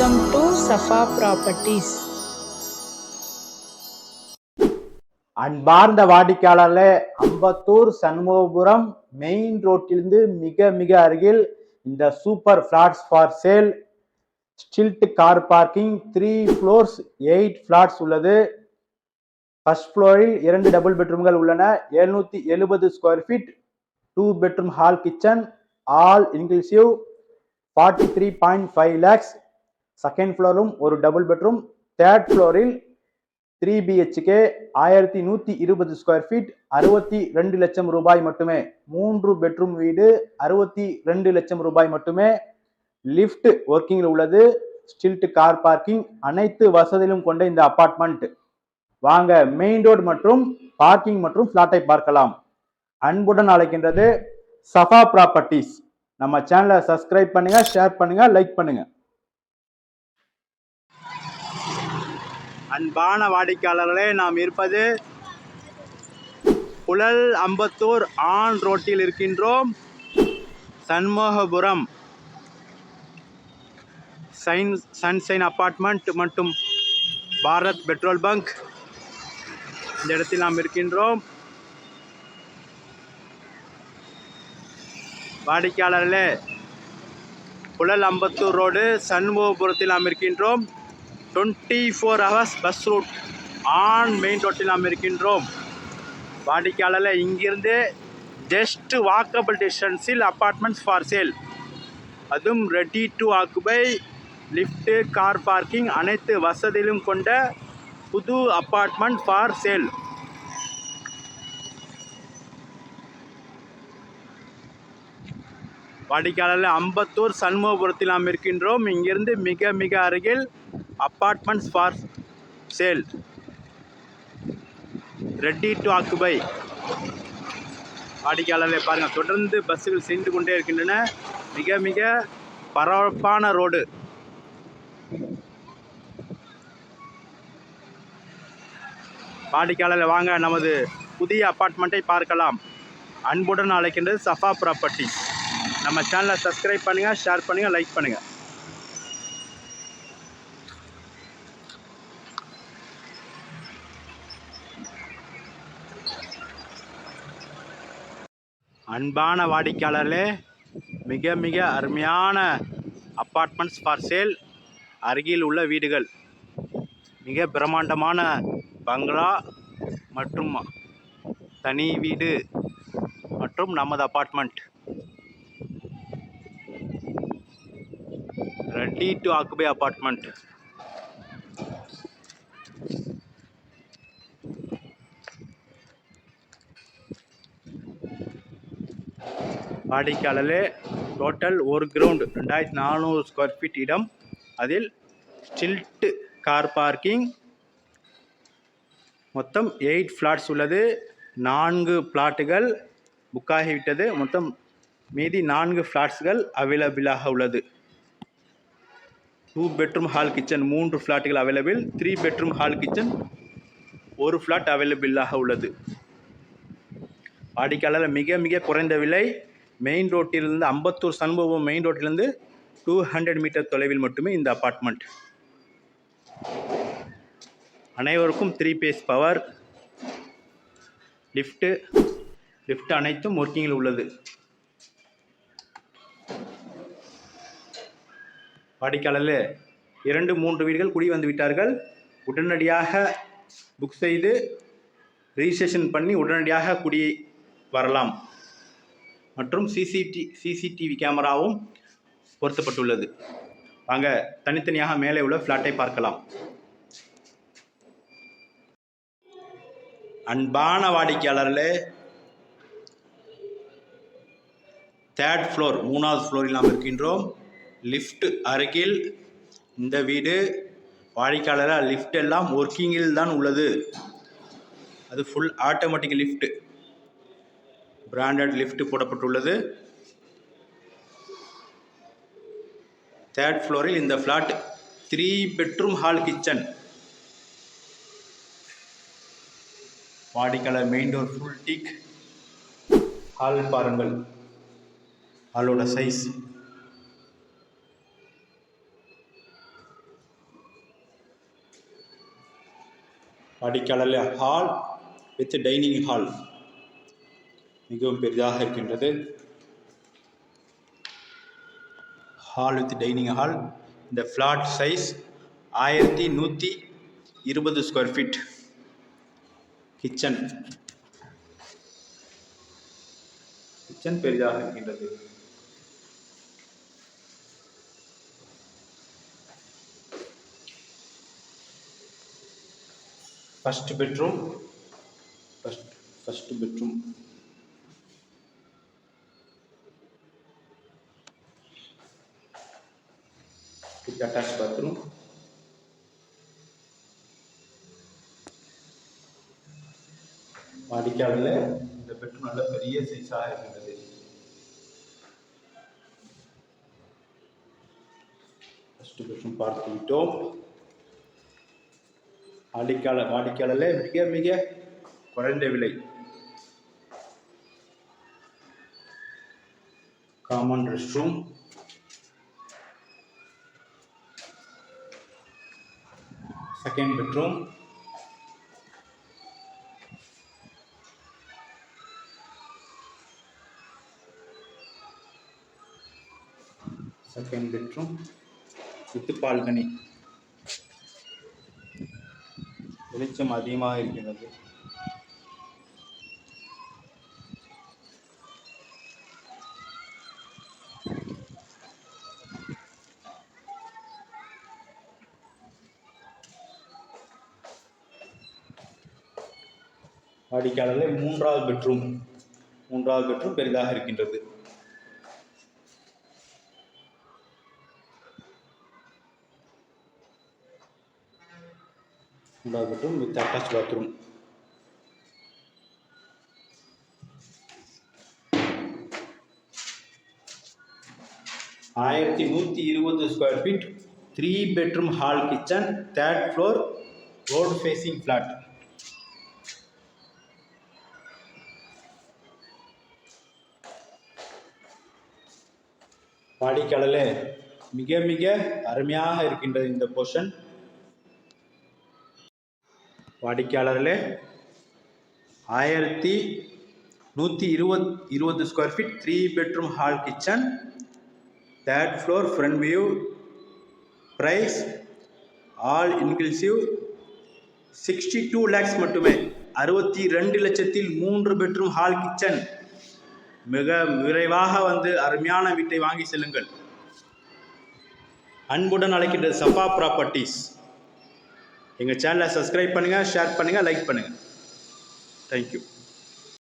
Welcome to Safa properties அன்பார்ந்த வாடிக்கையாளர்களே Ambattur Shanmugapuram main ரோட்டிலிருந்து மிக மிக அருகில் இந்த super flats for sale stilt car parking three floors eight flats உள்ளது. ஃபர்ஸ்ட் ஃப்ளோரில் இரண்டு டபுள் பெட்ரூம்கள் உள்ளன. எழுநூத்தி எழுபது square feet two bedroom hall kitchen all inclusive forty three point five lakhs second ஃப்ளோரும் ஒரு டபுள் பெட்ரூம் தேர்ட் ஃப்ளோரில் த்ரீ பிஹெச்கே ஆயிரத்தி நூற்றி இருபது ஸ்கொயர் ஃபீட் அறுபத்தி ரெண்டு லட்சம் ரூபாய் மட்டுமே. மூன்று பெட்ரூம் வீடு அறுபத்தி ரெண்டு லட்சம் ரூபாய் மட்டுமே. லிஃப்ட் ஒர்க்கிங்கில் உள்ளது ஸ்டில்ட் கார் பார்க்கிங் அனைத்து வசதியிலும் கொண்ட இந்த அபார்ட்மெண்ட் வாங்க மெயின் ரோடு மற்றும் பார்க்கிங் மற்றும் ஃப்ளாட்டை பார்க்கலாம். அன்புடன் அழைக்கின்றது சஃபா ப்ராப்பர்ட்டிஸ் நம்ம சேனலை சப்ஸ்கிரைப் பண்ணுங்க ஷேர் பண்ணுங்க லைக் பண்ணுங்க. அன்பான வாடிக்கையாளர்களே நாம் இருப்பது புழல் அம்பத்தூர் ஆன் ரோட்டில் இருக்கின்றோம். சண்முகபுரம் சைன் சன்சைன் அப்பார்ட்மெண்ட் மற்றும் பாரத் பெட்ரோல் பங்க். இந்த இடத்தில் நாம் இருக்கின்றோம். வாடிக்கையாளர்களே புழல் அம்பத்தூர் ரோடு சண்முகபுரத்தில் நாம் இருக்கின்றோம். Twenty four hours bus route on main ரோட்டில் நாம் இருக்கின்றோம். வாடிக்கையாளரில் இங்கிருந்து ஜஸ்ட் வாக்கபிள் டிஸ்டன்ஸில் அப்பார்ட்மெண்ட்ஸ் ஃபார் சேல் அதுவும் ready to occupy lift car parking அனைத்து வசதியிலும் கொண்ட புது அப்பார்ட்மெண்ட் ஃபார் சேல் வாடிக்கையாளரில் அம்பத்தூர் சண்முகபுரத்தில் நாம் இருக்கின்றோம். இங்கிருந்து மிக மிக அருகில் apartments for sale. Ready to occupy. வாடிக்கையாளர்களை பாருங்கள் தொடர்ந்து பஸ்ஸுகள் சென்று கொண்டே இருக்கின்றன. மிக மிக பரபரப்பான ரோடு. வாடிக்கையாளர்கள் வாங்க. நமது புதிய அப்பார்ட்மெண்ட்டை பார்க்கலாம். அன்புடன் அழைக்கின்றது சஃபா ப்ராப்பர்ட்டி நம்ம சேனலை சப்ஸ்கிரைப் பண்ணுங்கள் ஷேர் பண்ணுங்கள் லைக் பண்ணுங்கள் அன்பான வாடிக்கையாளர்களே மிக மிக அருமையான அப்பார்ட்மெண்ட்ஸ் ஃபார் சேல் அருகில் உள்ள வீடுகள். மிக பிரம்மாண்டமான பங்களா மற்றும் தனி வீடு மற்றும் நமது apartment ready to occupy apartment வாடிக்கையாளர்களே டோட்டல் ஒரு கிரவுண்ட் ரெண்டாயிரத்தி நானூறு ஸ்கொயர் ஃபீட் இடம். அதில் ஸ்டில்ட்டு கார் பார்க்கிங் மொத்தம் எயிட் ஃப்ளாட்ஸ் உள்ளது. நான்கு பிளாட்டுகள் புக்காகிவிட்டது. மொத்தம் மீதி நான்கு ஃப்ளாட்ஸ்கள் அவைலபிளாக உள்ளது. டூ பெட்ரூம் ஹால் கிச்சன் மூன்று ஃப்ளாட்டுகள் available three bedroom hall kitchen ஒரு ஃப்ளாட் அவைலபிளாக உள்ளது. வாடிக்கையாளர் மிக மிக குறைந்த விலை. மெயின் ரோட்டிலிருந்து அம்பத்தூர் சண்முகம் மெயின் ரோட்டிலிருந்து டூ ஹண்ட்ரட் மீட்டர் தொலைவில் மட்டுமே இந்த அப்பார்ட்மெண்ட் அனைவருக்கும் three phase power lift lift அனைத்தும் ஒர்க்கிங்கில் உள்ளது. வாடிக்கையாளரில் இரண்டு மூன்று வீடுகள் குடி வந்து விட்டார்கள். உடனடியாக புக் செய்து ரிஜிஸ்ட்ரேஷன் பண்ணி உடனடியாக குடி வரலாம். மற்றும் சிசிடி சிசிடிவி கேமராவும் பொருத்தப்பட்டுள்ளது. வாங்க தனித்தனியாக மேலே உள்ள ஃப்ளாட்டை பார்க்கலாம். அன்பான வாடிக்கையாளர்களே தேர்ட் ஃப்ளோர் மூணாவது ஃப்ளோரில் நாம் இருக்கின்றோம். லிஃப்ட் அருகில் இந்த வீடு வாடிக்கையாளராக லிஃப்ட் எல்லாம் ஒர்க்கிங்கில் தான் உள்ளது. அது full automatic lift branded lift போடப்பட்டுள்ளது. தேர்ட் ஃப்ளோரில் இந்த flat three bedroom hall kitchen பாடி main door full teak hall பாருங்கள். ஹாலோட சைஸ் பாடி ஹால் வித் டைனிங் ஹால் மிகவும் பெரிதாக இருக்கின்றது. ஹால் வித் டைனிங் ஹால் இந்த ஃப்ளாட் சைஸ் ஆயிரத்தி நூற்றி இருபது ஸ்கொயர் ஃபீட் கிச்சன் கிச்சன் பெரிதாக இருக்கின்றது. First bedroom first first bedroom with attach bathroom வாடிக்கையாளர்ல இந்த பெட்ரூம் நல்ல பெரிய சைஸாக இருக்கின்றது ஃபர்ஸ்ட் பெட்ரூம் பார்த்து விட்டோம் வாடிக்கையாளர்ல மிக மிக குறைந்த விலை common rest room second bedroom second bedroom with balcony வெளிச்சம் அதிகமாக இருக்கிறது. வாடிக்கையாளர்கள் மூன்றாவது பெட்ரூம் மூன்றாவது பெட்ரூம் பெரிதாக இருக்கின்றது. மூன்றாவது பெட்ரூம் வித் அட்டாச் பாத்ரூம் ஆயிரத்தி நூற்றி இருபது square feet three bedroom hall kitchen third floor road facing flat வாடிக்கையாளர்களே மிக மிக அருமையாக இருக்கின்றது இந்த போர்ஷன் வாடிக்கையாளர்களே ஆயிரத்தி நூற்றி இருபத் இருபது square feet three bedroom hall kitchen third floor front view price all inclusive sixty two lakhs மட்டுமே. அறுபத்தி ரெண்டு லட்சத்தில் மூன்று பெட்ரூம் ஹால் கிச்சன் மிக விரைவாக வந்து அருமையான வீட்டை வாங்கி செல்லுங்கள். அன்புடன் அழைக்கின்ற சஃபா ப்ராப்பர்ட்டிஸ் எங்கள் சேனலை சப்ஸ்கிரைப் பண்ணுங்கள் ஷேர் பண்ணுங்கள் லைக் பண்ணுங்கள் தேங்க்யூ